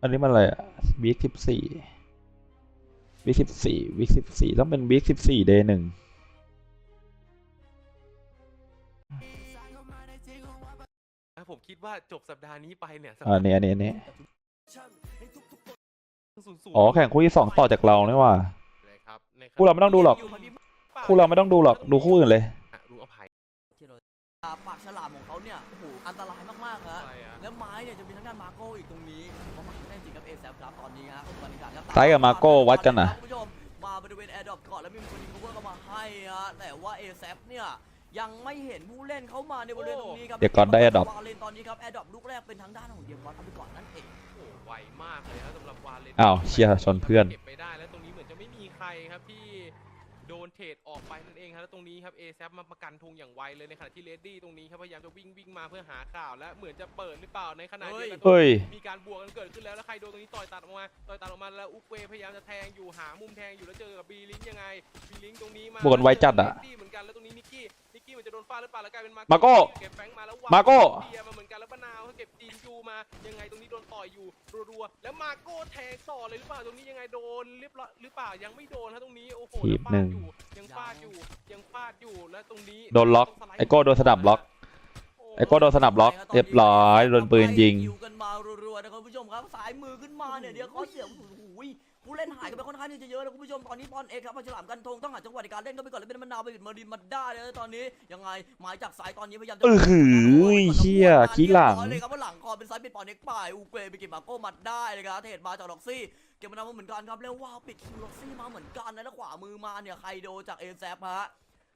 อันนี้มันอะไรอะวีคสิบสี่วีคสิบสี่วีคสิบสี่ต้องเป็นวีคสิบสี่เดย์หนึ่งนะผมคิดว่าจบสัปดาห์นี้ไปเนี่ยสัปอ่าดาห์นี่อันนี้อันนี้ศูนย์ศูนย์อ๋อแข่งคู่ที่สองต่อจากเราเนี่ยว่ะเลยครับในขณะคู่เราไม่ต้องดูหรอก คู่เราไม่ต้องดูหรอกดูคู่อื่นเลยอะดูอภัยที่เราอ่าปากฉลามของเขาเนี่ยโอ้โหอันตรายมากๆฮะไปอะ แล้วไม้เนี่ยจะมีทางด้านมาโก้อีกตรงนี้ ไซส์กับมาโก้วัดกันน่ะคุณผู้ชมมาบริเวณแอร์ดรอปก่อนแล้วมีคนยิงคูเวอร์เข้ามาให้ฮะแต่ว่าเอซเนี่ยยังไม่เห็นผู้เล่นเข้ามาในบริเวณตรงนี้ครับเดี๋ยวก่อนได้ Adopt วาเลนตอนนี้ครับแอร์ดรอปลูกแรกเป็นทางด้านของเดียมกอนเอาไปก่อนนั่นเองโอ้โหไวมากเลยครับสำหรับวาเลนอ้าวเชียร์ชนเพื่อนเก็บไปได้แล้วตรงนี้เหมือนจะไม่มีใครครับที่ โดนเทรดออกไปนั่นเองครับแล้วตรงนี้ครับเอซมาประกันธงอย่างไวเลยในขณะที่เลดดี้ตรงนี้ครับพยายามจะวิ่งวิ่งมาเพื่อหาข่าวและเหมือนจะเปิดหรือเปล่าในขณะเดียวกันเฮ้ย มีการบวกกันเกิดขึ้นแล้วแล้วใครโดนตรงนี้ต่อยตัดออกมาต่อยตัดออกมาแล้วอุกเวพยายามจะแทงอยู่หามุมแทงอยู่แล้วเจอกับบีลิงยังไงบีลิงตรงนี้มาบวกกันไวจัดอะ เลดี้เหมือนกันแล้วตรงนี้นิกกี้นิกกี้มันจะโดนฟาดหรือเปล่าแล้วกลายเป็นมามาโก้เก็บแฟงมาแล้ววงมาโก้เดียมาเหมือนกันแล้วมะนาวเขาเก็บจีนยูมายังไงตรงนี้โดนต่อยอยู่รัวๆแล้วมาโก้แทงต่อเลยหรือเปล่าตรงนี้ยังไงโดนเรียบร้อยหรือเปล่ายังไม่โดนฮะตรงนี้โอ้โหทีบหนึ่ง ยังฟาดอยู่ยังฟาดอยู่แล้วตรงนี้โดนล็อกต้งสลด์ไอโก้โดนสนับล็อกไอโก้โดนสนับล็อกเรียบร้อยโดนปืนยิง คิวกันมารัวๆนะครับคุณผู้ชมครับสายมือขึ้นมาเนี่ยเดี๋ยวเขาเสียบโอ้โห ผู้เล่นหายกันไปค่อนข้างที่จะเยอะนะคุณผู้ชมตอนนี้บอลเอกครับพอฉลามกันทงต้องหาจังหวะในการเล่นก็ไปก่อนแล้วเป็นมะนาวไปบิดเมอรินมาได้เลยตอนนี้ยังไงหมายจากสายตอนนี้พยายามจะเออหือเหี้ยขี้หลังเลยครับว่าหลังคอเป็นสายปิดปอนเอกป่ายอูเกไปเก็บมาโก้มัดได้เลยครับเทรดมาจากล็อกซี่เก็บมานำมาเหมือนกันครับแล้วว้าวปิดคิวล็อกซี่มาเหมือนกันนะแล้วขวามือมาเนี่ยไครโดจากเอแซฟฮะ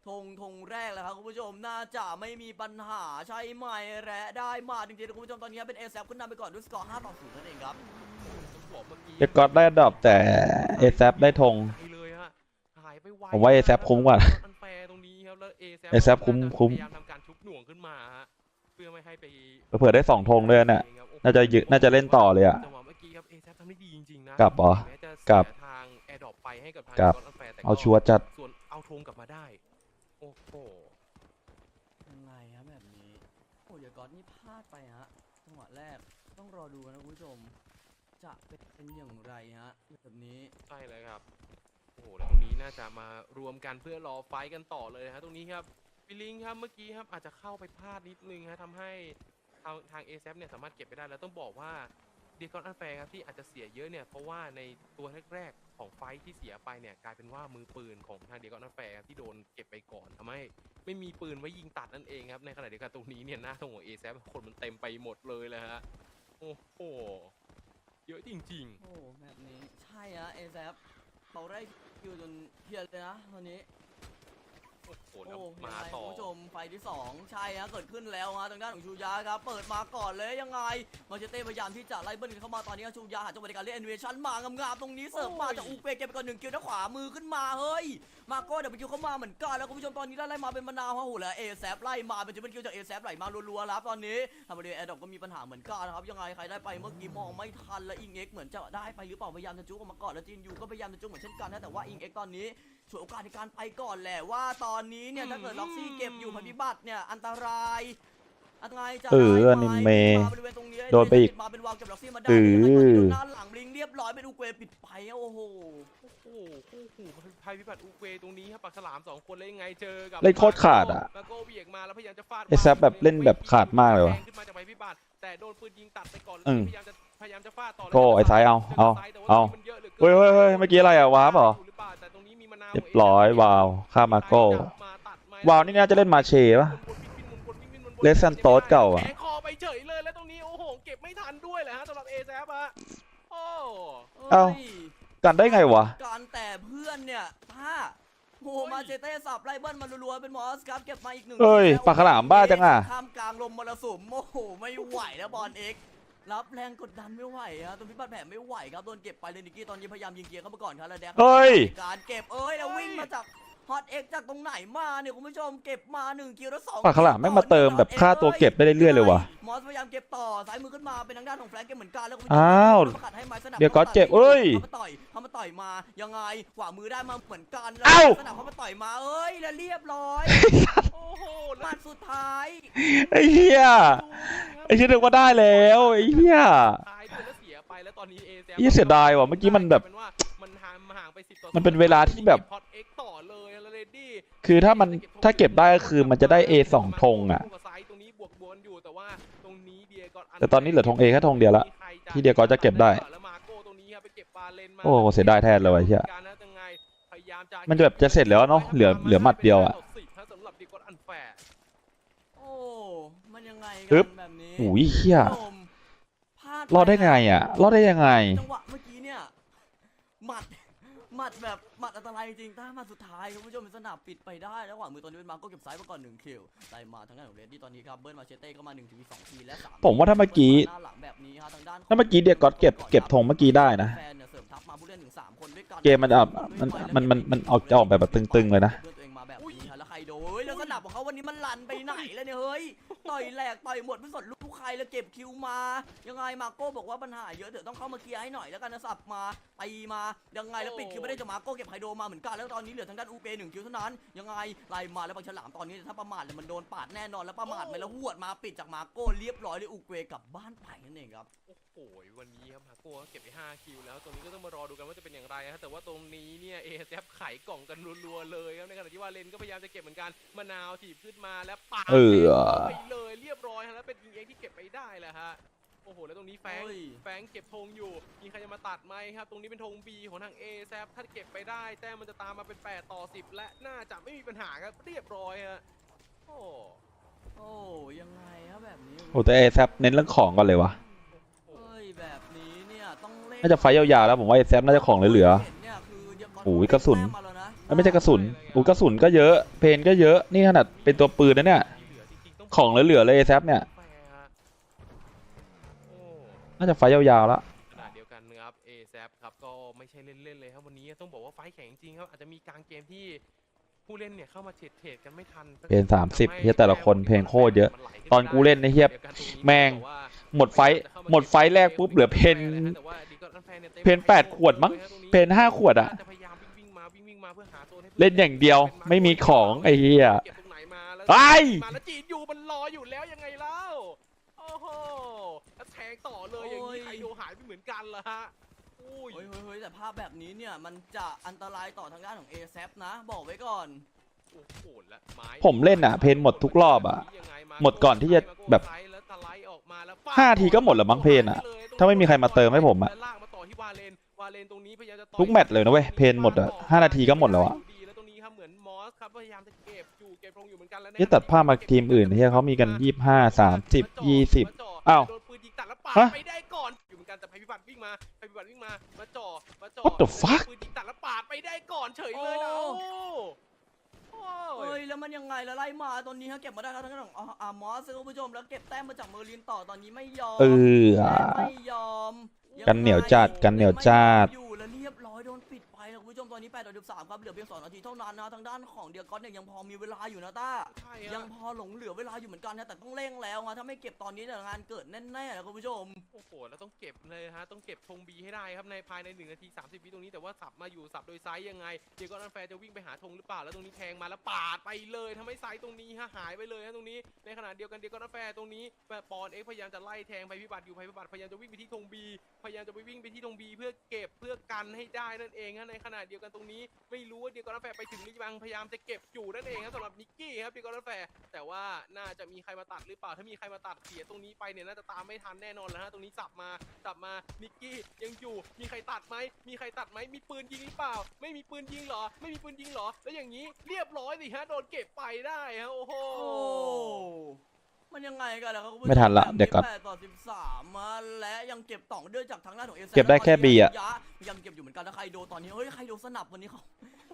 ธงธงแรกแล้วครับคุณผู้ชมน่าจะไม่มีปัญหาใช่ไหมและได้มาจริงๆนะคุณผู้ชมตอนนี้เป็นเอแซฟขึ้นนำไปก่อนด้วยสกอร์5ต่อ0นั่นเองครับ ต้องบอกเมื่อกี้เดกอตได้ดรอปแต่เอซได้ธงไปเลยฮะหายไปไวผมว่า ASAP คุ้มกว่าอันแฟร์ตรงนี้ครับแล้ว ASAP ASAP คุ้มคุ้มพยายามทำการชุบหน่วงขึ้นมาฮะเพื่อไม่ให้ไปเผื่อได้สองธงด้วยเนี่ยน่าจะยึน่าจะเล่นต่อเลยอะจังหวะเมื่อกี้ครับ ASAP ทำได้ดีจริงๆนะกลับเหรอแม้จะกลับเสียทางแอร์ดรอปไปให้กับทางกลับอันแฟร์แต่ก็เอาชัวร์จัดส่วนเอาธงกลับมาได้โอ้โหยังไงครับแบบนี้โอ้ยกอดนี่พลาดไปฮะจังหวะแรกต้องรอดูกันนะคุณผู้ชม จะเป็นอย่างไรฮะแบบนี้ใช่เลยครับ โอ้โหแล้วตรงนี้น่าจะมารวมกันเพื่อรอไฟท์กันต่อเลยฮะตรงนี้ครับฟิลิงครับเมื่อกี้ครับอาจจะเข้าไปพลาดนิดนึงฮะทำให้ทางทางเอซเนี่ยสามารถเก็บไปได้แล้วต้องบอกว่าเดีคอนอันแฟร์ครับที่อาจจะเสียเยอะเนี่ยเพราะว่าในตัวแรกๆของไฟที่เสียไปเนี่ยกลายเป็นว่ามือปืนของทางเดีคอนอันแฟร์ที่โดนเก็บไปก่อนทำให้ไม่มีปืนไว้ยิงตัดนั่นเองครับในขณะเดียวกันตรงนี้เนี่ยหน้าตรงของเอซคนมันเต็มไปหมดเลยเลยฮะโอ้โห ยอะจริง ๆ โอ้แบบนี้ ใช่อะเอแซปเป่าได้คิวจนเพียนเลยนะตอนนี้ โอ้โหแล้วโอ้มายังไงต่อ คุณผู้ชมไฟที่2ใช่ฮะเกิดขึ้นแล้วฮะทางด้านของชูยาครับเปิดมาก่อนเลยยังไงมาเชเต้พยายามที่จะไล่เบิ้ลกันเข้ามาตอนนี้ชูยาหาจังหวะในการเล่นแอนิเมชันมางามๆตรงนี้เสิร์ฟมาจากอูเปเก็บไปก่อนหนึ่งคิวด้านขวามือขึ้นมาเฮ้ย มาโก้เดี๋ยวไปคิวเข้ามาเหมือนกันแล้วคุณผู้ชมตอนนี้ไล่มาเป็นมะนาวฮะโหแล้วเอแซฟไล่มาเป็นจุดเป็นคิวจากเอแซฟไหลมารัวๆแล้วครับตอนนี้ทำมาเดียแอดดอกก็มีปัญหาเหมือนกันนะครับยังไงใครได้ไปเมื่อกี้มองไม่ทันและอิงเอ็กเหมือนจะได้ไปหรือเปล่าพยายามจะจุกออกมาก่อนแล้วจีนยูก็พยายามจะจุกเหมือนเช่นกันนะแต่ว่าอิงเอ็กตอนนี้ฉ วยโอกาสในการไปก่อนแหละว่าตอนนี้เนี่ยถ้าเกิดล็อกซี่เก็บอยู่ภัยพิบัติเนี่ยอันตรายอันตรายจะเออได้ไหอนิเมะมาบริเวณตรงนี้โดนไปอีกมาเป็นวาวเก็บล็อกซี่มาได้เออยังไงตอนนี้โดนหน้าหลังบลิงเรียบร้อยเป็นอูเกวปิดไปอะโอ้โหโอ้โหคู่หูภัยพิบัติอุกเวตรงนี้ครับปากฉลามสองคนเลยยังไงเจอกับเล่นโคตรขาดอะมาโก้เบียกมาแล้วพยายามจะฟาดไอ้แซปแบบเล่นแบบขาดมากเลยวะแทงขึ้นมาจากภัยพิบัติแต่โดนปืนยิงตัดไปก่อนแล้วอืมพยายามจะพยายามจะฟาดต่อโก้ไอ้ซ้ายเอาเอาเอาเฮ้ยเฮ้ยเฮ้ยเมื่อกี้อะไรอะวาร์ปเหรอ เรียบร้อยวาวข้ามมาโก้วาวนี่น่าจะเล่นมาเชปะเลสซันโต๊ดเก่าอะแทงคอไปเฉยเลยแล้วตรงนี้โอ้โหเก็บไม่ทันด้วยแหละฮะสำหรับเอแซฟอะโอ้เอ้าฮ้ยกันได้ไงวะการแต่เพื่อนเนี่ยถ้าโอ้โหมาเจเต้สับไล่เบิ้ลมารัวๆเป็นมอสครับเก็บมาอีกหนึ่งเอ้ยแล้วปากฉลามบ้าจังอะท่ามกลางลมมรสุมโอ้โหไม่ไหวแล้วบอลเอ็กซ์ รับแรงกดดันไม่ไหวฮะตรงพิบัติแผลไม่ไหวครับโดนเก็บไปเลยนิกกี้ตอนนี้พยายามยิงเกียร์เข้ามาก่อนครับแล้วแดกเฮ้ย การเก็บเอ้ยแล้ววิ่งมาจาก ฮอตเอ็กจากตรงไหนมาเนี่ยคุณผู้ชมเก็บมาหนึ่งคิวแล้วสองปากฉลามแม่งมาเติมแบบค่าตัวเก็บได้เรื่อยๆเลยวะมอสพยายามเก็บต่อสายมือขึ้นมาเป็นทางด้านของแฟรงค์เก็บเหมือนกันแล้วคุณผู้ชมอ้าวประกาศให้ไม้สนับเดี๋ยวก็เจ็บเอ้ยเข้ามาต่อยเข้ามาต่อยมายังไงขวามือได้มาเหมือนกันแล้วเอ้าสนับเข้ามาต่อยมาเอ้ยแล้วเรียบร้อยโอ้โหหแล้วมัดสุดท้ายไอ้เหี้ยไอ้เชี่ยนึกว่าได้แล้วไอ้เหี้ยตายด้วยแล้วเสียไปแล้วตอนนี้ ASF เหี้ยเสียดายว่ะเมื่อกี้มันแบบกลายเป็นว่ามันห่างห่างไป10ต่อมันเป็นเวลาที่แบบ คือถ้ามันถ้าเก็บได้ก็คือมันจะได้ A สองธงอะตรงนี้บวกบวนอยู่แต่ว่าตรงนี้เดียกอนแต่ตอนนี้เหลือธง A แค่ธงเดียวละมีใครจะที่เดียกอนจะเก็บได้แล้วมาโก้ตรงนี้ครับไปเก็บบาเลนมาโอ้เสียดายแทนเลยว่ะไอ้เหี้ยการนะยังไงพยายามจะมันจะแบบจะเสร็จแล้วเนอะเหลือเหลือหมัดเดียวอะสิบฮสำหรับเดียกอนอันแฟร์โอ้มันยังไงปึ๊กับนแบบนี้อุ้ยเฮียผู้ชมพลารอดได้ไงอะ รอดได้ยังไง จังหวะเมื่อกี้เนี่ย หมัด หมัดแบบห มัดอันตรายจริงๆถ้าหมัดสุดท้ายคุณผู้ชมเป็นสนับปิดไปได้แล้วขวามือตอนนี้เป็นมาร์โก็เก็บซ้ายมาก่อนหนึ่งคิวไล่มาทางด้านของเรดดี้ตอนนี้ครับเบิร์นมาเชเต้ก็มาหนึ่งถึงสองทีและสามผมว่าถ้าเมื่อกี้หน้าหลังแบบนี้ฮะทางด้านของถ้าเมื่อกี้เดียกอตเก็บเก็บธงเมื่อกี้ได้นะแฟนเนี่ยเสริมทัพมาผู้เล่นถึงสามคนด้วยกันเกมมันแบบมันมันมันมันออกจะออกแบบแบบตึงๆเลยนะ ของเขาวันนี้มันลันไปไหนแล้วเนี่ยเฮ้ยต่อยแหลกต่อยหมดไม่สนลูกใครแล้วเก็บคิวมา ยังไงมาโก้บอกว่าปัญหาเยอะเดี๋ยวต้องเข้ามาเคลียร์ให้หน่อยแล้วกันนะสับมาตีมายังไงแล้วปิดคิวไม่ได้จะมาโก้เก็บไฮโดมาเหมือนกันแล้วตอนนี้เหลือทางด้านอูเปหนึ่งคิวเท่านั้นยังไงไล่มาแล้วบางฉลามตอนนี้ถ้าประมาทเลยมันโดนปาดแน่นอนแล้วประมาทไปแล้วหวดมาปิดจากมาโก้เรียบร้อยเลยอูเกกลับบ้านไปนั่นเองครับโอ้โหวันนี้ครับมาโก้เก็บไป5คิวแล้วตรงนี้ก็ต้องมารอดูกันว่าจะเป็นอย่างไรฮะแต่ว่าตรงนี้เนี่ย ASF ไขกล่องกันรัวๆเลยครับในขณะที่ว่าเลนก็พยายามจะเก็บเหมือนกันมะนาวถีบขึ้นมาแล้วปาดเออ ไปเลยเรียบร้อยฮะแล้วเป็นอิงเอ็กที่เก็บไปได้แหละฮะโอ้โหแล้วตรงนี้แฟงเฮ้ย แฟงเก็บธงอยู่มีใครจะมาตัดไหมครับ ตรงนี้เป็นธง B ของทาง A แซถ้าเก็บไปได้แต้มมันจะตามมาเป็น 8 ต่อ 10 และน่าจะไม่มีปัญหาครับเรียบร้อยฮะโอ้โอ้ยังไงครับแบบนี้โอ้แต่เอแซเน้นเรื่องของก่อนเลยวะโห เฮ้ยแบบนี้เนี่ยต้องเล่นน่าจะไฟต์ยาวๆแล้วผมว่าเอแซน่าจะของเหลือ ห็นเนี่ยคือเดี๋ยวก่นโอ้ยกระสุน แต้มมาแล้วนะๆ แล้วไม่ใช่กระสุนอู้กระสุนก็เยอะ เพนก็เยอะ นี่ขนาดเป็นตัวปืนนะเนี่ยที่เหลือจริงๆต้องของเหลือๆเลยเอแซเนี่ยแฟร์ฮะโอ้น่าจะไฟต์ยาวๆแล้วขณะเดียวกันนะครับ a อ a p ครับก็ไม่ใช่เล่นๆเลยครับวันนี้ต้องบอกว่าไฟท์แข็งจริงครับอาจจะมีกลางเกมที่ผู้เล่นเนี่ยเข้ามาเทรดเทรดกันไม่ทันเพน30เฮียแต่ละคนเพนโคตรเยอะ ตอนกูเล่นในเฮียแม่งหมดไฟต์หมดไฟต์แรกปุ๊บเหลือเพนเพนแปดขวดมั้งเพนห้าขวดอะจะพยายาม วิ่งๆมาวิ่งๆมาเพื่อหาโซนให้พื่อเล่นอย่างเดียวไม่มีของไอ้เหี้ย เก็บตรงไหนมาแล้วไอ้มาแล้วจีนอยู่มันรออยู่แล้วยังไงเล่าโอ้โหแล้วแทงต่อเลยอย่างนี้ไคโดหายไปเหมือนกันละฮะอุ้ย เฮ้ยเฮ้ยเฮ้ยแต่ภาพแบบนี้เนี่ยมันจะอันตรายต่อทางด้านของ a อ a p นะ บอกไว้ก่อน โอ้โหและไม้ผมเล่นอะเพนหมดทุกรอบอะยังไงาหมดก่อนที่จะแบบแล้วสไลด์ออกมาแล้วห้าทีก็หมดแล้วมั้งเพนอะถ้าไม่มีใครมาเติมให้ผมอะ แล้วลากมาต่อที่วาเลน วาเลนตรงนี้พยายามจะต่อยทุกแมตช์เลยนะเว้ย เพนหมดอะห้านาทีก็หมดแล้วอะดีแล้วตรงนี้ครับเหมือนมอสครับพยายามจะเก็บอยู่เก็บลงอยู่เหมือนกันแล้วเหี้ยตัดภาพมาทีมอื่นเฮียเขามีกันยี่ห้าสามสิบยี่สิบอ้าวโดนปืนยิงตัดแล้วปาดฮะไปได้ก่อนอยู่เหมือนกันแต่ภัยพิบัติวิ่งมาภัยพิบัติวิ่งมามาจ่อมาจ่อ What the fuck ปืนยิงตัดแล้วปาดไปได้ก่อนเฉยเลยนะโอ้โอ้โอ้เฮ้ยยแล้วมันยังไงแล้วไล่มาตอนนี้ฮะเก็บมาได้ครับทางด้านของอามอสคุณผู้ชมแล้วเก็บแต้มมาจากเมอร์ลินต่อตอนนี้ไม่ยอมเออและไม่ยอม กันเหนียวจัดกันเหนียวจัด แล้วเรียบร้อยโดนปิดไปครับคุณผู้ชมตอนนี้8ต่อ13ครับเหลือเพียง2นาทีเท่านั้นนะทางด้านของเดียกอนเนี่ยยังพอมีเวลาอยู่นะต้าใช่ยัฮะงพอหลงเหลือเวลาอยู่เหมือนกันนะแต่ต้องเร่งแล้วนะถ้าไม่เก็บตอนนี้เนี่ยงานเกิดแน่ๆนะคุณผู้ชม โอ้โห แล้วต้องเก็บเลยฮะ ต้องเก็บธงบีให้ได้ครับ ในภายใน 1 นาที 30 วิตรงนี้ แต่ว่าสับมาอยู่สับโดยไซส์ยังไง เดียกอนอันแฟร์จะวิ่งไปหาธงหรือเปล่า แล้วตรงนี้แทงมาแล้วปาดไปเลยทำให้ไซส์ตรงนี้ฮะหายไปเลยฮะตรงนี้ ในขณะเดียวกันเดียกอนอันแฟร์ตรงนี้ปอนเอ็กพยายามจะไล่แทงไปพิบัติอยู่ไปพิบัติพยายามจะวิ่งไปที่ธงบี พยายามจะไปวิ่งไปที่ธงบีเพื่อเก็บเพื่อกันให้ได้นั่นเองฮะในขณะเดียวกันตรงนี้ไม่รู้ว่าเดียกอนอันแฟร์ไปถึงหรือยังพยายามจะเก็บอยู่นั่นเองครับสำหรับนิกกี้ครับเดียกอนอันแฟร์แต่ว่าน่าจะมีใครมาตัดหรือเปล่าถ้ามีใครมาตัดเสียตรงนี้ไปเนี่ยน่าจะตามไม่ทันแน่นอนแล้วฮะตรงนี้สับมาสับมานิกกี้ยังอยู่มีใครตัดไหมมีใครตัดไหมมีปืนยิงหรือเปล่า ไม่มีปืนยิงหรอ ไม่มีปืนยิงหรอ แล้วอย่างนี้เรียบร้อยสิฮะโดนเก็บไปได้ฮะโอ้โห มันยังไงกันล่ะครับคุณผู้ชไม่ทันละแบบเดี๋ยวก่อนแปต่อ13มาและยังเก็บต่องด้วยจากทางด้านของเอเก็บได้แค่ B อะยังเก็บอยู่เหมือนกันนะใครโดนตอนนี้เฮ้ยใครโดนสนับวันนี้เขา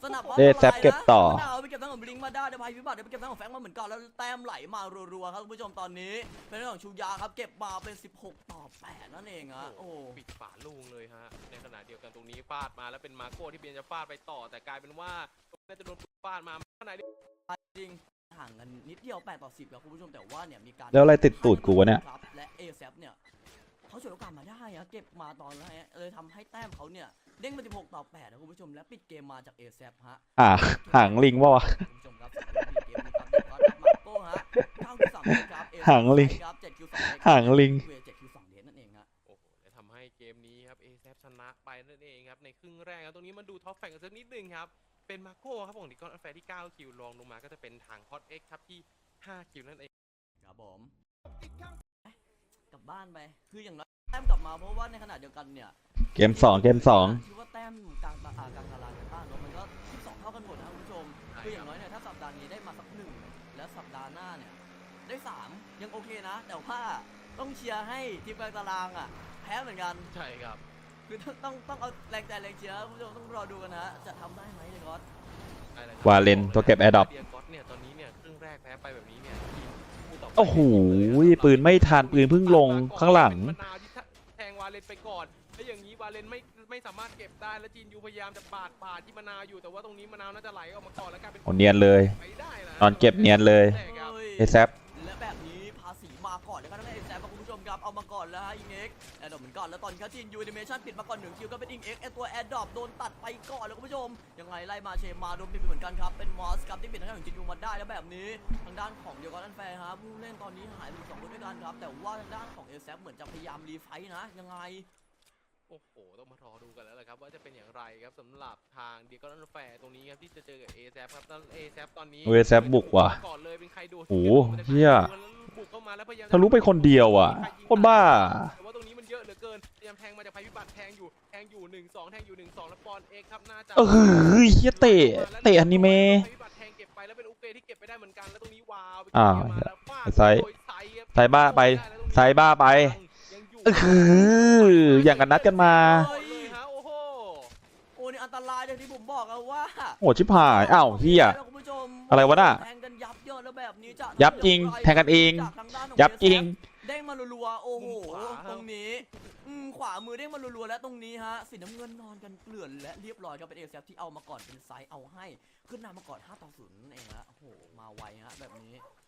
สนับเดซแซปเก็บต่อมะนาวไปเก็บทั้งของบลิงมาได้เดี๋ยวภัยพิบัติเดี๋ยวไปเก็บทั้งของแฟงมาเหมือนกันแล้วแต้มไหลมารัวๆครับคุณผู้ชมตอนนี้ เป็นเรื่องของชูยาครับเก็บมาเป็น 16 ต่อ 8 นั่นเองฮะโอ้ปิดฝาลูงเลยฮะ ในขณะเดียวกันตรงนี้ฟาดมาแล้วเป็นมาโก้ที่เบียนจะฟาดไปต่อ แต่กลายเป็นว่าน่าจะโดนฟาดมาขณะเดียวจริง ห่างกันนิดเดียว8ต่อ10ครับคุณผู้ชมแต่ว่าเนี่ยมีการแล้วอะไรติดตูดกูวะเนี่ย ครับและเอซเนี่ยเขาฉวยโอกาสมาได้อะเก็บมาตอนแรกเลยทำให้แต้มเขาเนี่ยเด้งมา16ต่อ8นะคุณผู้ชมและปิดเกมมาจากเอซฮะ อ่า หางลิงวะวะ คุณผู้ชมครับสำหรับเกมนี้ครับเด็กครับมาโก้ฮะ9คิว3เดครับ ASF หางลิง ครับ7คิว2เดหางลิง เว7คิว2เดนั่นเองฮะ โอ้โหแล้วททำให้เกมนี้ครับเอแซชนะไปนั่นเองครับในครึ่งแรกครับตรงนี้มาดูท็อปแฟงกันสักนิดนึงครับ เป็นมาโก้ครับของดิกอนแฟร์ที่ 9 คิวรองลงมาก็จะเป็นทางฮอตเอ็กครับที่ 5 คิวนั่นเองครับผมเอ๊ะกลับบ้านไปคืออย่างน้อยแต้มกลับมาเพราะว่าในขณะเดียวกันเนี่ยเกมสองเกมสองคิดว่าแต้มกลางตาอ่ากลางตารางกันบ้างเนาะมันก็12เท่ากันหมดนะครับคุณผู้ชมใช่คืออย่าคงรับน้อยเนี่ยถ้าสัปดาห์นี้ได้มาสักหนึ่งแล้วสัปดาห์หน้าเนี่ยได้สามยังโอเคนะ แต่ว่าต้องเชียร์ให้ทีมกลางตารางอะแพ้เหมือนกันใช่ครับ คือต้องต้องต้องเอาแรงใจแรงเชียร์คุณผู้ชมต้องรอดูกันนะฮะจะทำได้ไหมเลยก็ใช่แล้ครับวาเลนตัวเก็บ Adopt เดียก็อตเนี่ยตอนนี้เนี่ยครึ่งแรกแพ้ไปแบบนี้เนี่ยทีมคู่ต่ไปโอ้โหปืนไม่ทันปืนเพิ่งลงข้างหลัง เป็นมะนาวที่แทงวาเลนไปก่อนแล้วอย่างนี้วาเลนไม่ไม่สามารถเก็บได้แล้วจีนยูพยายามจะปาดปาดที่มะนาวอยู่แต่ว่าตรงนี้มะนาวน่าจะไหลออกมาก่อนแล้วกลายเป็นโอ้เนียนเลยไปได้นะตอนเก็บเนียนเลย ใช่ครับ เฮ้ย เอแซปและแบบนี้ภาษีมาก่อนนะครับทั้งเอ็กแซม ครับเอามาก่อนแล้วฮะอิงเอ็กแอดดอปเหมือนกันแล้วตอนนี้ครับจีนยูนิเมชันปิดมาก่อนหนึ่งคิวก็เป็นอิงเอ็กไอตัวแอดดอปโดนตัดไปก่อนแล้วคุณผู้ชม ยังไงไล่มาเชมาโดนปิดไปเหมือนกันครับเป็นมอสครับที่ปิดทางด้านของจีนยูมาได้แล้วแบบนี้ทางด้านของเดียวกันอันแฟร์ฮะผู้เล่นตอนนี้หายไปสองคนด้วยกันครับแต่ว่าทางด้านของเอแซเหมือนจะพยายามรีไฟท์นะยังไง โอ้โห ต้องมารอดูกันแล้วแหละครับ ว่าจะเป็นอย่างไรครับสำหรับทางเดียกอนแฟร์ตรงนี้ครับที่จะเจอกับเอแซครับตอนเอแซตอนนี้เอแซปบุกว่ะก่อนเลยเป็นใครโดดโอ้โหเหี้ยบุกเข้ามาแล้วพยายามทะลุไปคนเดียวอะโคตรบ้าแต่ว่าตรงนี้มันเยอะเหลือเกินพยายามแทงมาจากภัยพิบัติแทงอยู่แทงอยู่หนึ่งสองแทงอยู่หนึ่งสองแล้วปอนเอกครับน่าจะเออเฮียเตะเตะอนิเมะภัยพิบัติแทงเก็บไปแล้วเป็นอุกเกที่เก็บไปได้เหมือนกันแล้วตรงนี้วาวไปอ้าวเก็บมาแล้วฟาดไซส์โดยไซส์ครับไซบ้าไปไซบ้าไปยัง อยู่เอออย่างกันนัดกันมาก่อนเลยฮะโอ้โหโอ้นี่อันตรายอย่างที่ผมบอกอะว่าโอ้ชิบหายอ้าวเฮียคุณผู้ชมอะไรวะน่ะแทงกันยับเยินแล้วแบบนี้จะยับจริงแทงกันเองจากทางด้านของยับจริงเด้งมารัวๆโอ้โหมุมขวาครับตรงนี้อืมขวามือเด้งมารัวๆและตรงนี้ฮะสีน้ำเงินนอนกันเกลื่อนและเรียบร้อยครับเป็นเอเซฟที่เอามาก่อนเป็นไซส์เอาให้ ขึ้นนำมาก่อน5ต่อ0นั่นเองฮะโอ้โหมาไวฮะแบบนี้โอ้โ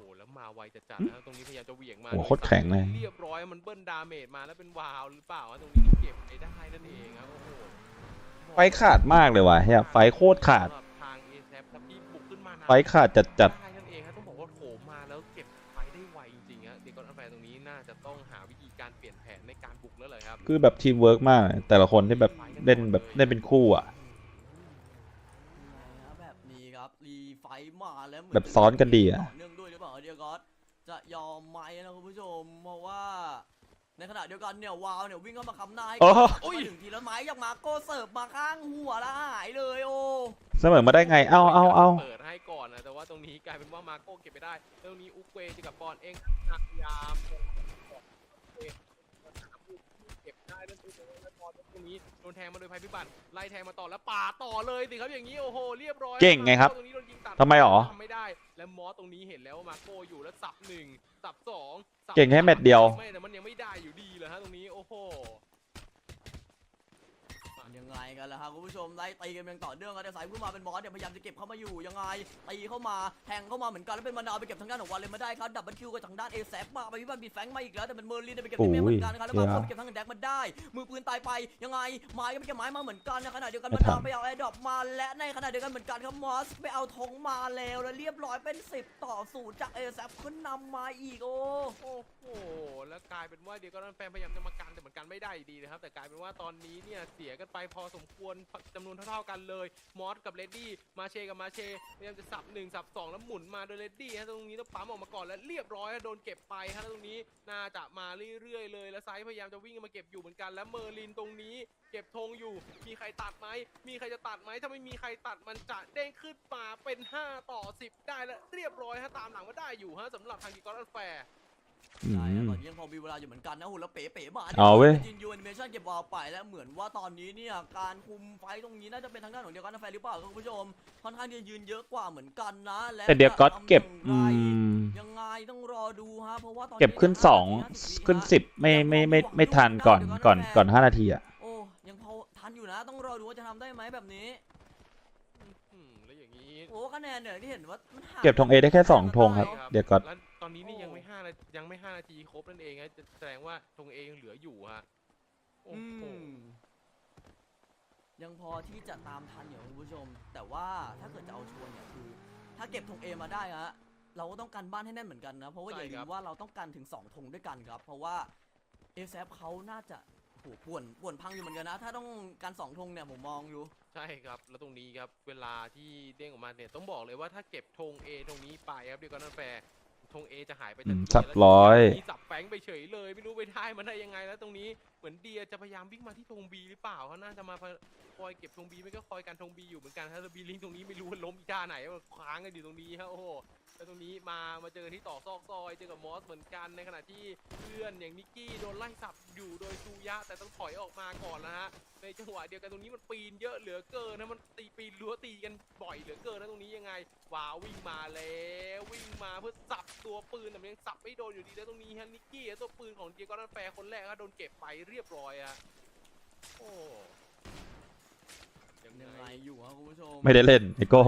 หแล้วมาไวจัดๆนะตรงนี้พยายามจะเหวี่ยงมาโอ้โหโคตรแข็งเลย เรียบร้อยมันเบิ้ลดาเมจมาแล้วเป็นวาวหรือเปล่าฮะตรงนี้เก็บไปได้นั่นเองครับโอ้โหไฟขาดมากเลยว่ะเฮียไฟโคตรขาดสำหรับทางเอแซครับที่บุกขึ้นมานะ ไฟขาดจัดจัด ได้นั่นเองครับต้องบอกว่าโถมมาแล้วเก็บไฟได้ไวจริงๆฮะเด็กกอนอันแฟร์ตรงนี้น่าจะต้องหาวิธีการเปลี่ยนแผนในการบุกแล้วเลยครับคือแบบทีมเวิร์กมากแต่ละคนที่แบบเล่นแบบเล่นเป็นคู่อะยังไงฮะแบบนี้ครับรีไฟท์มาแล้วเหมืแบบซ้อนกันดีอะ ต่ จะยอมไหมนะคุณผู้ชม เพราะว่า ในขณะเดียวกันเนี่ยวาวเนี่ยวิ่งเข้ามาคำหน้าให้โอ้โอ้ยถึงทีแล้วไม้ยังมาโก้เสิร์ฟมาข้างหัวแล้วหายเลยโอ้เสมอมาได้ไง เอาเอาเอาเปิดให้ก่อนนะแต่ว่าตรงนี้กลายเป็นว่ามาโก้เก็บไปได้แล้วตรงนี้อุกเวเจอกับบอลเองพยายามเก็บได้แล้วตรงนี้แล้วบอลตรงนี้โดนแทงมาโดยภัยพิบัติไล่แทงมาต่อแล้วปาดต่อเลยสิครับอย่างนี้โอ้โหเรียบร้อยเก่งไงครับตรงนี้โดนยิงตัดทำไมหรอทำไม่ได้แล้วมอสตรงนี้เห็นแล้วว่ามาโก้อยู่แล้วสับหนึ่งสับสองสับเก่งแค่เม็ดเดียวไม่แต่มันยังไม่ได้อยู่ดีเลยฮะตรงนี้โอ้โหยัง ไงกันล่ะครับคุณผู้ชมไล่ตีกันอย่างต่อเนื่องกันแต่สายขึ้นมาเป็นบอสเนี่ยพยายามจะเก็บเข้ามาอยู่ยังไงตีเข้ามาแทงเข้ามาเหมือนกันแล้วเป็นมะนาวไปเก็บทางด้านของวาเลนมาได้ครับดับเบิลคิวกับทางด้านเอแซมาไปพิบัติบีแฟงมาอีกแล้วแต่เป็นเมอร์ลินไปเก็บที่เมฆเหมือนกันนะครับแล้วมาคนเก็บทางแดกมาได้ มือปืนตายไปยังไงไม้ก็ไปเก็บไม้มาเหมือนกันในขณะเดียวกันไม่มะทันานวไปเอาแอร์ดรอปมาและในขณะเดียวกันเหมือนกันครับมอสไปเอาธงมาแล้วแล้วเรียบร้อยเป็น 10 ต่อศูนย์จากเอแซขึ้นนำมาอีกโอ้โอ้โหแล้วกลายเป็นว่าเดี๋ยวก็แฟนพยายามจะมากันแต่เหมือนกันไม่ได้อยู่ดีนะครับแต่กลายเป็นว่าตอนนี้เนี่ยเสียกันไปพอสมควรจำนวนเท่าๆกันเลย มอสกับเลดดี้มาเชกับมาเชพยายามจะสับหนึ่งสับสองแล้วหมุนมาโดยเลดดี้ฮะตรงนี้ต้องปั๊มออกมาก่อนแล้วเรียบร้อยฮะโดนเก็บไปฮะตรงนี้น่าจะมาเรื่อยๆเลย แล้วไซส์พยายามจะวิ่งมาเก็บอยู่เหมือนกันแล้วเมอร์ลินตรงนี้ เก็บธงอยู่ มีใครตัดไหมมีใครจะตัดไหมถ้าไม่มีใครตัดมันจะเด้งขึ้นมาเป็น 5 ต่อ 10 ได้แล้วเรียบร้อยฮะตามหลังมาได้อยู่ฮะสำหรับทางดีกอนแฟร์ ใช่ครับมตอนนี้ยังพอมีเวลาอยู่เหมือนกันนะหุ่นแล้วเป๋ๆมาเอาเว้ยจินยูแอนิเมชั่นเก็บบอลไปแล้วเหมือนว่าตอนนี้เนี่ยการคุมไฟต์ตรงนี้น่าจะเป็นทางด้านของเดียวกันนะแฟนหรือเปล่าครับคุณผู้ชมค่อนข้างที่จะยืนเยอะกว่าเหมือนกันนะและแต่เดียวก็เก็บจะอืทำอย่างไรมยังไงต้องรอดูฮะเพราะว่าตอนเก็บขึ้นเยสอง50ขึ้นสิบไม่ไม่ไม่ไม่ทันก่อนก่อนก่อนห้านาทีอะโอ้ยังพอทันอยู่นะต้องรอดูว่าจะทำได้ไหมแบบนี้อืมแล้วอย่างนี้โอ้คะแนนเนี่ยที่เห็นว่ามันห่างเก็บธงเอได้แค่สองธงครับ เดี๋ยวก่อนแล้วตอนนี้นี่ ยังไม่ห้านายังไม่ห้านาทีครบนั่นเองฮะจะแสดงว่าตรงเองเหลืออยู่ฮะโอ้อืโหมยังพอที่จะตามทันอยู่คุณผู้ชม แต่ว่าถ้าเกิดจะเอาชวนเนี่ยคือ ถ้าเก็บธงเอมาได้ฮะเราก็ต้องกันบ้านให้แน่นเหมือนกันนะเพราะว่าอย่าลืมว่าเราต้องกันถึง2ธงด้วยกันครับ เพราะว่าเอซเขาน่าจะโอ้โหป่วนป่วนพังอยู่เหมือนกันนะ ถ้าต้องการสองธงเนี่ยผมมองอยู่ ใช่ครับ แล้วตรงนี้ครับเวลาที่เด้งออกมาเนี่ยต้องบอกเลยว่าถ้าเก็บธง A ตรงนี้ไปครับเดียวกันนั่นแฟร์ ธง A จะหายไปอืทันมทีสับแล้วร้อยมีสับแฝงไปเฉยเลยไม่รู้ไปได้มันได้ยังไงแล้วตรงนี้เหมือนเดียจะพยายามวิ่งมาที่ธง B หรือเปล่าเขาน่าจะมาคอยเก็บธง B ไม่ก็คอยการธง B อยู่เหมือนกันถ้าบีลิงตรงนี้ไม่รู้ว่าล้มอีท่าไหนมันค้างกันอยู่ตรงนี้ครับโอ้โห แล้วตรงนี้มามาเจอกันที่ต่อซอกซอยเจอกับมอสเหมือนกันในขณะที่เพื่อนอย่างนิกกี้โดนไล่สับอยู่โดยซูยะแต่ต้องถอยออกมาก่อนนะฮะในจังหวะเดียวกันตรงนี้มันปีนเยอะเหลือเกินนะมันตีปีนรั้วตีกันบ่อยเหลือเกินนะตรงนี้ยังไงว้าววิ่งมาแล้ววิ่งมาเพื่อสับตัวปืนแต่มันยังสับไม่โดนอยู่ดีแล้วตรงนี้ฮะนิกกี้ตัวปืนของเดียกอนแฟร์คนแรกก็โดนเก็บไปเรียบร้อยอะโอ้ยังยังไงไงอยู่ครับคุณผู้ชมไม่ได้เล่นไอโก้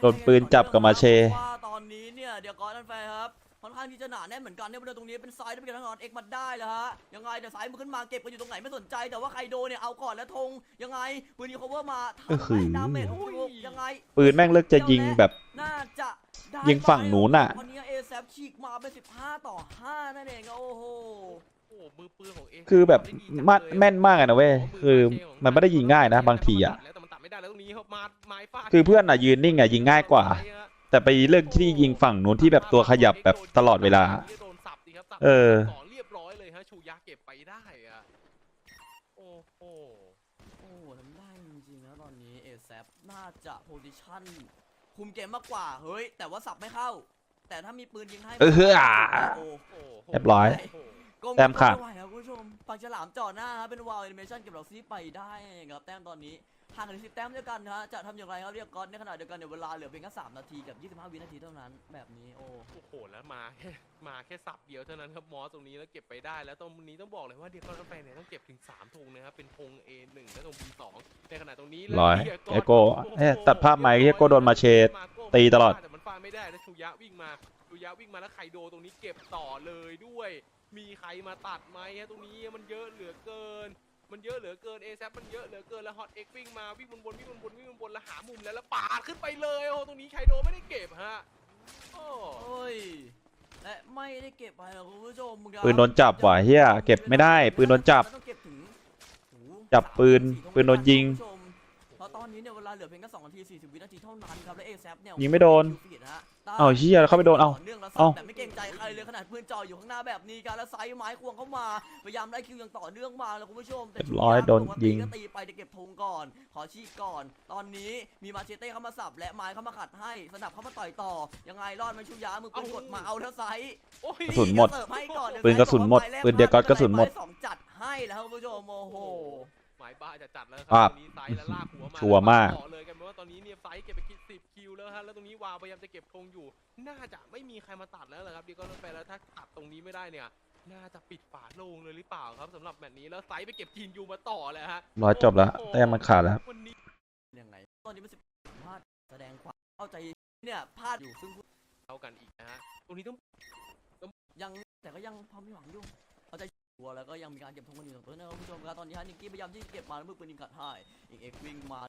โดนปืนจับกับมาเชพระว่าตอนนี้เนี่ยเดี๋ยวก่อนนั่นแฟร์ครับค่อนข้างที่จะหนาแน่นเหมือนกันเนี่ยบริเวณตรงนี้เป็นซ้ายได้เป็นทางนอนเอ็กมาได้แล้วฮะยังไงเดี๋ยวซ้ายมือขึ้นมาเก็บกันอยู่ตรงไหนไม่สนใจ แต่ว่าใครโดนเนี่ยเอาก่อนแล้วธงยังไงปืนนี้ cover มาเออทำหืให้อดาเมจของลูกยังไง ปืนแม่งเลิกจะยิงแบบ น่าจะได้ยิงฝั่งนู้นน่ะ วันนี้เอซฉีกมาเป็น 15 ต่อ 5 นั่นเองครับโอ้โห โอ้มือปืนของเอคือแบบได้ดีจังมัดเลยแม่นมากอะนะเว้ยคือมันไม่ได้ยิงง่ายนะบางทีอะแต่มันตัด ไม่ได้แล้วตรงนี้ครับมาไม้ฟาดคือเพื่อนอะยืนนิ่งอะยิงง่ายกว่า แต่ไปเลือกที่ยิงฝั่งนู้นที่แบบตัวขยับแบบตลอดเวลา โดนสับสิครับสับเออ สองเรียบร้อยเลยฮะชูยาเก็บไปได้อะโอ้โห โอ้ทำได้จริงๆนะตอนนี้เอซน่าจะโพซิชั่นคุมเกมมากกว่าเฮ้ย แต่ว่าสับไม่เข้า แต่ถ้ามีปืนยิงให้เออเฮ้อโอ้โอ้โหเรียบร้อย โโหก้มแต้มขาดไไหวครับคุณผู้ชมปากฉลามจ่อหน้าครับเป็นวาวแอนิเมชันเก็บดอกซีไปได้ครับแต้มตอนนี้ ห่างกันสิบแต้มด้วยกันนะฮะจะทำอย่างไรครับเรียกก๊อตในขณะเดียวกันเดี๋ยวเวลาเหลือเพียงแค่3นาทีกับ 25 วินาทีเท่านั้นแบบนี้โอ้โอ้โหแล้วมาแค่มาแค่สับเดียวเท่านั้นครับมอสตรงนี้แล้วเก็บไปได้ แล้วตรงนี้ต้องบอกเลยว่าเดียกอนแฟนเนี่ยต้องเก็บถึง3ธงนะครับเป็นธง A1 และธง B2 ในขณะตรงนี้ร้อยเดีกนเอโก้เอ๊ะตัดภาพไหมเอโก้โดนมาเชดมาโก้ตีตลอดแต่มันฟาดไม่ได้แล้วชูยะวิ่งมาชูยะวิ่งมาแล้วไคโดตรงนี้เก็บต่อเลยด้วย มีใครมาตัดไหมฮะตรงนี้มันเยอะเหลือเกิน มันเยอะเหลือเกินเอซมันเยอะเหลือเกินแล้วฮอตเอ็กวิ่งมาวิ่งบนบนวิ่งบนบนวิ่งบนบนแล้วหามุมแล้วแล้วปาดขึ้นไปเลยโอ้ตรงนี้ไคโดไม่ได้เก็บฮะโอ้โอ้ยและไม่ได้เก็บไปหรอกคุณผู้ชมครับปืนโดนจับว่ะเฮียเก็บไม่ได้ปืนโดนจับต้องเก็บถึงโอ้โหจับปืนสามสี่ปืนโดนยิง คุณผู้ชมเพราะต อนนี้เนี่ยเวลาเหลือเพียงแค่2นาที40วินาทีเท่านั้นครับและเอแซเนี่ยยิงไม่โดนคิวฟีดฮะเอ้าเหี้ยแล้วเข้าไปโดนเอ้าต่เนื่องแล้วเอ้าแต่ไม่เกรงใจใครเลยขนาดปืนจ่ออยู่ข้างหน้าแบบนี้การแล้วไซส์ไม้ควงเข้ามาพยายามได้คิวอย่างต่อเนื่องมาแล้วคุณผู้ชมแต่เรียบร้อยโดนยิงก็ตีไปจะเก็บธงก่อน ขอชี้ก่อน ตอนนี้มีมาเชเต้เข้ามาสับและไม้เข้ามาขัดให้สนับเข้ามาต่อยต่อยังไงรอดไหมชูยามือปืนกดมาเอาแล้วไซส์โอ้ยกระสุนหมดเสิร์ฟให้ก่อนเดี๋ยวปืนกระสุนหมดไซส์บอกว่าปืนเดียวก๊อตกระสุนหมดไม้สองจัดให้แล้วคุณผู้ชมโอ้โหหมายบ้าจะจัดแล้วคครัรับตรงนี้ไซส์แล้วลากหัวมาชัวร์มากต่อเลยกันเพราะว่าตอนนี้เนี่ยไซส์เก็บไปคิดสิบคิวแล้วฮะแล้วตรงนี้วาวพยายามจะเก็บธงอยู่ น่าจะไม่มีใครมาตัดแล้วแหละครับดีก็ต้องไปแล้วถ้าตัดตรงนี้ไม่ได้เนี่ยน่าจะปิดฝาโลงเลยหรือเปล่าครับสำหรับแมตช์นี้แล้วไซส์ไปเก็บทีนยูมาต่อเลยฮะร้อยจบแล้วแต้มมันขาดแล้ววันนี้ยังไงตอนนี้มันสิบพลาดแสดงความเข้าใจเนี่ยพลาดอยู่ซึ่งเท่ากันอีกนะฮะตรงนี้ต้องยังแต่ก็ยังพอมีหวังอยู่ ตัวแล้วก็ยังมีการเก็บทงกันอยู่สองนั้นนะครับคุณผู้ชมครับตอนนี้ฮะนิกกี้พยายามที่จะเก็บมาแล้วมือปืนยิงกัดให้อีกเอ็กวิ่งมา